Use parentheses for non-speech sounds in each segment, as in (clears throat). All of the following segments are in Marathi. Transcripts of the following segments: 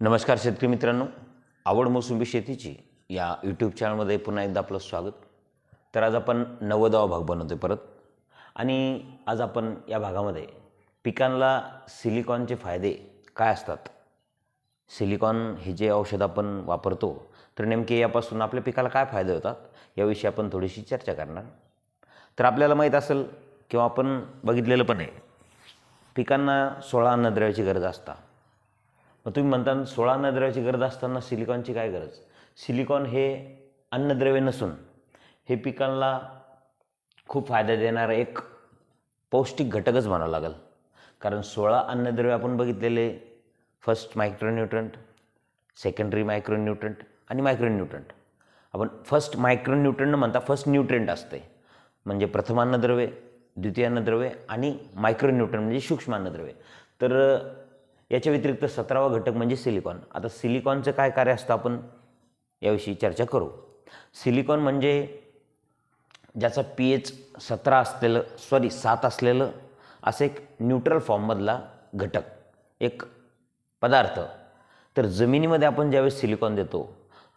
नमस्कार शेतकरी मित्रांनो. आवड मोसंबी शेतीची या यूट्यूब चॅनलमध्ये पुन्हा एकदा आपलं स्वागत. तर आज आपण नव्वदावा भाग बनवतो परत. आणि आज आपण या भागामध्ये पिकांना सिलिकॉनचे फायदे काय असतात? सिलिकॉन हे जे औषध आपण वापरतो तर नेमके यापासून आपल्या पिकाला काय फायदे होतात याविषयी आपण थोडीशी चर्चा करणार. तर आपल्याला माहीत असेल किंवा आपण बघितलेलं पण आहे पिकांना सोळा अन्नद्रव्याची गरज असता. मग तुम्ही म्हणता सोळा अन्नद्रव्याची गरज असताना सिलिकॉनची काय गरज? सिलिकॉन हे अन्नद्रव्य नसून हे पिकांना खूप फायदा देणारा एक पौष्टिक घटकच म्हणावं लागेल. कारण सोळा अन्नद्रव्य आपण बघितलेले फर्स्ट मायक्रोन्यूट्रंट सेकंडरी मायक्रोन्यूट्रंट आणि मायक्रोन्यूट्रंट आपण फर्स्ट मायक्रोन्यूट्रंट म्हणता फर्स्ट न्यूट्रंट असते. म्हणजे प्रथम अन्नद्रव्य द्वितीय अन्नद्रव्य आणि मायक्रोन्यूट्रन म्हणजे सूक्ष्म अन्नद्रव्य. तर याच्या व्यतिरिक्त सतरावा घटक म्हणजे सिलिकॉन. आता सिलिकॉनचं काय कार्य असतं आपण याविषयी चर्चा करू. सिलिकॉन म्हणजे ज्याचा पी एच सतरा असलेलं सॉरी सात असलेलं असं एक न्यूट्रल फॉर्ममधला घटक एक पदार्थ. तर जमिनीमध्ये आपण ज्यावेळेस सिलिकॉन देतो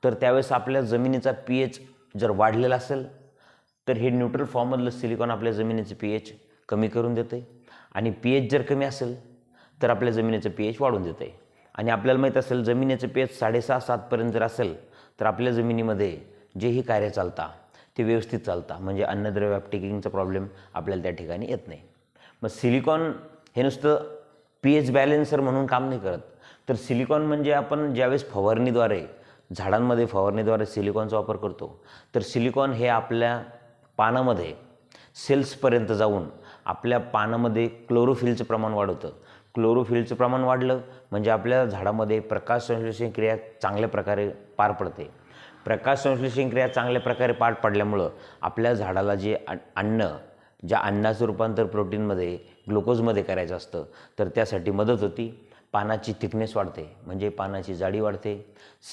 तर त्यावेळेस आपल्या जमिनीचा पी एच जर वाढलेला असेल तर हे न्यूट्रल फॉर्ममधलं सिलिकॉन आपल्या जमिनीचं पी एच कमी करून देते. आणि पी एच जर कमी असेल तर आपल्या जमिनीचं पी एच वाढून देतं आहे आणि आपल्याला माहीत असेल जमिनीचं पी एच साडेसहा सातपर्यंत जर असेल तर आपल्या जमिनीमध्ये जेही कार्य चालता ते व्यवस्थित चालता. म्हणजे अन्नद्रव्य अपटेकिंगचा प्रॉब्लेम आपल्याला त्या ठिकाणी येत नाही. मग सिलिकॉन हे नुसतं पी एच बॅलेन्सर म्हणून काम नाही करत. तर सिलिकॉन म्हणजे आपण ज्यावेळेस फवारणीद्वारे झाडांमध्ये फवारणीद्वारे सिलिकॉनचा वापर करतो तर सिलिकॉन हे आपल्या पानामध्ये सेल्सपर्यंत जाऊन आपल्या पानामध्ये क्लोरोफिलचं प्रमाण वाढवतं. क्लोरोफिलचं प्रमाण वाढलं म्हणजे आपल्या झाडामध्ये प्रकाश संश्लेषण क्रिया चांगल्या प्रकारे पार पडते. प्रकाश संश्लेषण क्रिया चांगल्या प्रकारे पार पडल्यामुळं आपल्या झाडाला जे अन्न ज्या अन्नाचं रूपांतर प्रोटीनमध्ये ग्लुकोजमध्ये करायचं असतं तर त्यासाठी मदत होती. पानाची थिकनेस वाढते म्हणजे पानाची जाडी वाढते.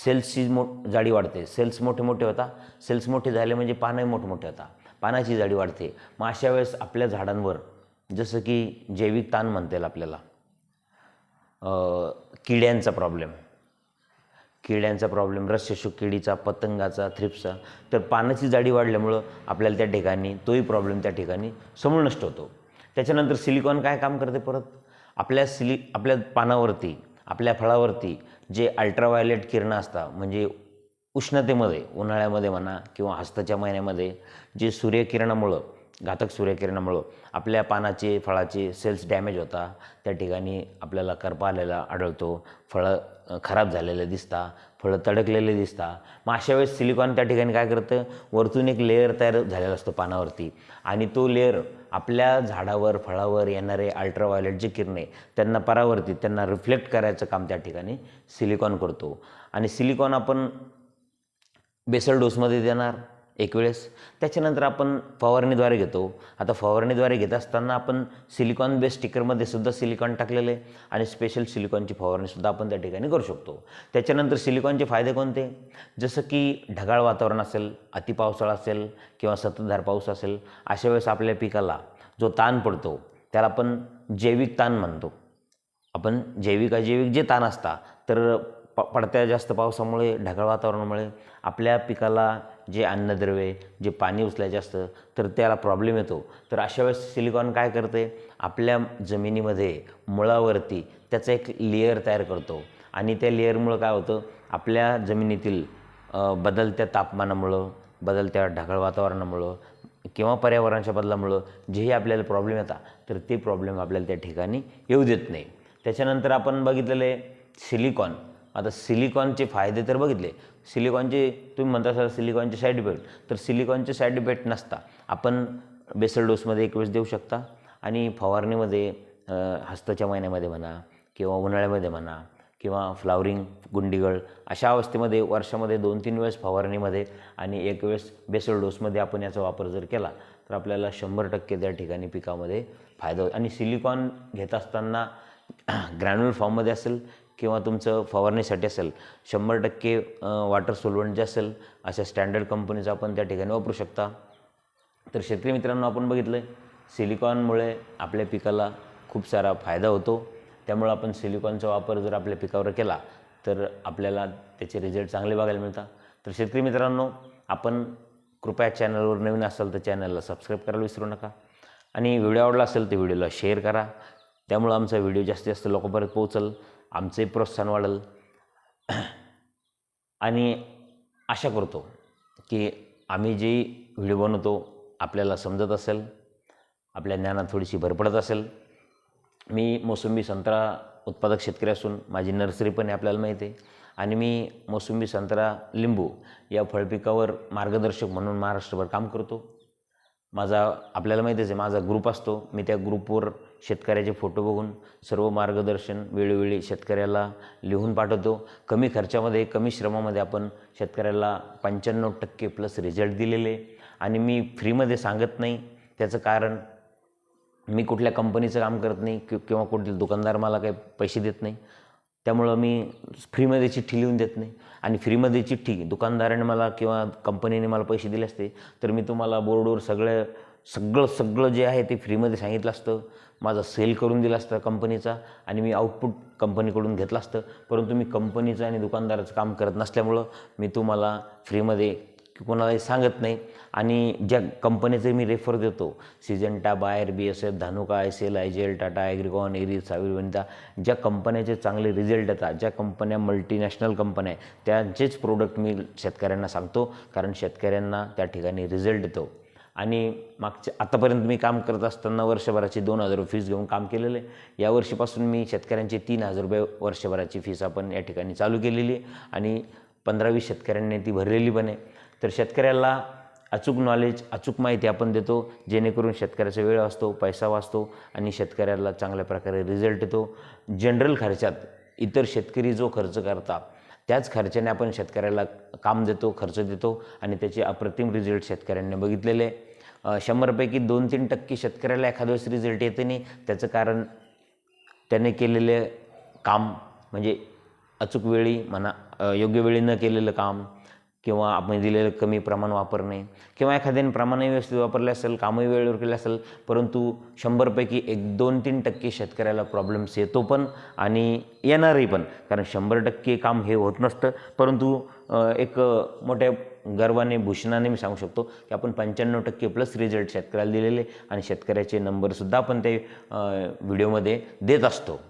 सेल्सची मो जाडी वाढते. सेल्स मोठे मोठे होता. सेल्स मोठे झाले म्हणजे पानही मोठमोठे मोठे होता. पानाची जाडी वाढते. मग अशा वेळेस आपल्या झाडांवर जसं की जैविक ताण म्हणता येईल आपल्याला किड्यांचा प्रॉब्लेम किड्यांचा प्रॉब्लेम रस्यशुक किडीचा पतंगाचा थ्रिप्सचा तर पानाची जाडी वाढल्यामुळं आपल्याला त्या ठिकाणी तोही प्रॉब्लेम त्या ठिकाणी समूळ नष्ट होतो. त्याच्यानंतर सिलिकॉन काय काम करते परत? आपल्या सिलि आपल्या पानावरती आपल्या फळावरती जे अल्ट्राव्हायलेट किरणं असतात म्हणजे उष्णतेमध्ये उन्हाळ्यामध्ये म्हणा किंवा हस्ताच्या महिन्यामध्ये जे सूर्यकिरणामुळं घातक सूर्यकिरणामुळं आपल्या पानाचे फळाचे सेल्स डॅमेज होता. त्या ठिकाणी आपल्याला करपा आलेला आढळतो. फळं खराब झालेले दिसता. फळं तडकलेले दिसता. मग अशा वेळेस सिलिकॉन त्या ठिकाणी काय करतं? वरतून एक लेअर तयार झालेला असतो पानावरती. आणि तो लेअर आपल्या झाडावर फळावर येणारे अल्ट्राव्हायलेट जे किरणे त्यांना परावर्तित त्यांना रिफ्लेक्ट करायचं काम त्या ठिकाणी सिलिकॉन करतो. आणि सिलिकॉन आपण बेसल डोसमध्ये देणार. एक वेळेस. त्याच्यानंतर आपण फवारणीद्वारे घेतो. आता फवारणीद्वारे घेत असताना आपण सिलिकॉन बेस स्टिकरमध्ये सुद्धा सिलिकॉन टाकलेले आहे आणि स्पेशल सिलिकॉनची फवारणीसुद्धा आपण त्या ठिकाणी करू शकतो. त्याच्यानंतर सिलिकॉनचे फायदे कोणते? जसं की ढगाळ वातावरण असेल अतिपावसाळा असेल किंवा सततधार पाऊस असेल अशा वेळेस आपल्या पिकाला जो ताण पडतो त्याला आपण जैविक ताण म्हणतो. आपण जैविक अजैविक जे ताण असता तर प पडत्या जास्त पावसामुळे ढगाळ वातावरणामुळे आपल्या पिकाला जे अन्नद्रव्ये जे पाणी उचलायचे असतं तर त्याला प्रॉब्लेम येतो. तर अशा वेळेस सिलिकॉन काय करते? आपल्या जमिनीमध्ये मुळावरती त्याचा एक लेअर तयार करतो. आणि त्या लेअरमुळं काय होतं? आपल्या जमिनीतील बदलत्या तापमानामुळं बदलत्या ढगाळ वातावरणामुळं किंवा पर्यावरणाच्या बदलामुळं जेही आपल्याला प्रॉब्लेम येतात तर ते प्रॉब्लेम आपल्याला त्या ठिकाणी येऊ देत नाही. त्याच्यानंतर आपण बघितलेलं आहे सिलिकॉन आता सिलिकॉनचे फायदे तर बघितले. सिलिकॉनचे तुम्ही म्हणता सर सिलिकॉनचे साईड इफेक्ट तर सिलिकॉनचे साईड इफेक्ट नसता. आपण बेसल डोसमध्ये एक वेळेस देऊ शकता. आणि फवारणीमध्ये हस्ताच्या महिन्यामध्ये म्हणा किंवा उन्हाळ्यामध्ये म्हणा किंवा फ्लावरिंग गुंडीगळ अशा अवस्थेमध्ये वर्षामध्ये दोन तीन वेळेस फवारणीमध्ये आणि एक वेळेस बेसल डोसमध्ये आपण याचा वापर जर केला तर आपल्याला शंभर टक्के त्या ठिकाणी पिकामध्ये फायदा होतो आणि सिलिकॉन घेत असताना (clears throat) ग्रॅन्युअल फॉर्ममध्ये असेल किंवा तुमचं फवारणीसाठी असेल शंभर टक्के वॉटर सोलवंट जे असेल अशा स्टँडर्ड कंपनीचं आपण त्या ठिकाणी वापरू शकता. तर शेतकरी मित्रांनो आपण बघितलं आहे सिलिकॉनमुळे आपल्या पिकाला खूप सारा फायदा होतो. त्यामुळं आपण सिलिकॉनचा वापर जर आपल्या पिकावर केला तर आपल्याला त्याचे रिझल्ट चांगले बघायला मिळतात. तर शेतकरी मित्रांनो आपण कृपया चॅनलवर नवीन असाल तर चॅनलला सबस्क्राईब करायला विसरू नका. आणि व्हिडिओ आवडला असेल तर व्हिडिओला शेअर करा. त्यामुळं आमचा व्हिडिओ जास्तीत जास्त लोकांपर्यंत पोहोचल. आमचंही प्रोत्साहन वाढेल. आणि आशा करतो की आम्ही जे व्हिडिओ बनवतो आपल्याला समजत असेल आपल्या ज्ञानात थोडीशी भर पडत असेल. मी मोसंबी संत्रा उत्पादक शेतकरी असून माझी नर्सरी पण आपल्याला माहिती आहे. आणि मी मोसंबी संत्रा लिंबू या फळपिकावर मार्गदर्शक म्हणून महाराष्ट्रभर काम करतो. माझा आपल्याला माहितीच आहे माझा ग्रुप असतो. मी त्या ग्रुपवर शेतकऱ्याचे फोटो बघून सर्व मार्गदर्शन वेळोवेळी शेतकऱ्याला लिहून पाठवतो. कमी खर्चामध्ये कमी श्रमामध्ये आपण शेतकऱ्याला पंच्याण्णव टक्के प्लस रिझल्ट दिलेले. आणि मी फ्रीमध्ये सांगत नाही. त्याचं कारण मी कुठल्या कंपनीचं काम करत नाही कि किंवा कुठले दुकानदार मला काही पैसे देत नाही. त्यामुळं मी फ्रीमध्ये चिठ्ठी लिहून देत नाही. आणि फ्रीमध्ये चिठ्ठी दुकानदाराने मला किंवा कंपनीने मला पैसे दिले असते तर मी तुम्हाला बोर्डवर सगळं सगळं सगळं जे आहे ते फ्रीमध्ये सांगितलं असतं. माझा सेल करून दिला असतं कंपनीचा आणि मी आउटपुट कंपनीकडून घेतलं असतं. परंतु मी कंपनीचं आणि दुकानदाराचं काम करत नसल्यामुळं मी तुम्हाला फ्रीमध्ये कोणालाही सांगत नाही. आणि ज्या कंपनीचे मी रेफर देतो Syngenta Bayer B S F Dhanuka S L I G L Tata ॲग्रिकॉन एरी सावीर ज्या कंपन्याचे चांगले रिझल्ट येतात ज्या कंपन्या मल्टीनॅशनल कंपन्या आहे त्यांचेच प्रोडक्ट मी शेतकऱ्यांना सांगतो. कारण शेतकऱ्यांना त्या ठिकाणी रिझल्ट येतो. आणि मागच्या आतापर्यंत मी काम करत असताना वर्षभराची दोन हजार रुपये फीस घेऊन काम केलेलं आहे. या वर्षीपासून मी शेतकऱ्यांची तीन हजार रुपये वर्षभराची फीस आपण या ठिकाणी चालू केलेली आहे. आणि पंधरावीस शेतकऱ्यांनी ती भरलेली पण आहे. तर शेतकऱ्याला अचूक नॉलेज अचूक माहिती आपण देतो जेणेकरून शेतकऱ्याचा वेळ वाचतो पैसा वाचतो आणि शेतकऱ्याला चांगल्या प्रकारे रिझल्ट येतो जनरल खर्चात इतर शेतकरी जो खर्च करतात त्याच खर्चाने आपण शेतकऱ्याला काम देतो खर्च देतो आणि त्याचे अप्रतिम रिझल्ट शेतकऱ्यांनी बघितलेले आहे. शंभरपैकी दोन तीन टक्के शेतकऱ्याला एखाद्या वेळेस रिझल्ट येते नाही त्याचं कारण त्याने केलेले काम म्हणजे अचूक वेळी म्हणा योग्य वेळी न केलेलं काम किंवा आपण दिलेलं कमी प्रमाण वापरणे किंवा एखाद्याने प्रमाणही व्यवस्थित वापरले असेल कामही वेळेवर केलं असेल परंतु शंभरपैकी एक दोन तीन टक्के शेतकऱ्याला प्रॉब्लेम्स येतो पण आणि येणारही पण. कारण शंभर टक्के काम हे होत नसतं. परंतु एक मोठ्या गर्वाने भूषणाने मी सांगू शकतो की आपण पंच्याण्णव टक्के प्लस रिझल्ट शेतकऱ्याला दिलेले आणि शेतकऱ्याचे नंबरसुद्धा आपण ते व्हिडिओमध्ये देत असतो.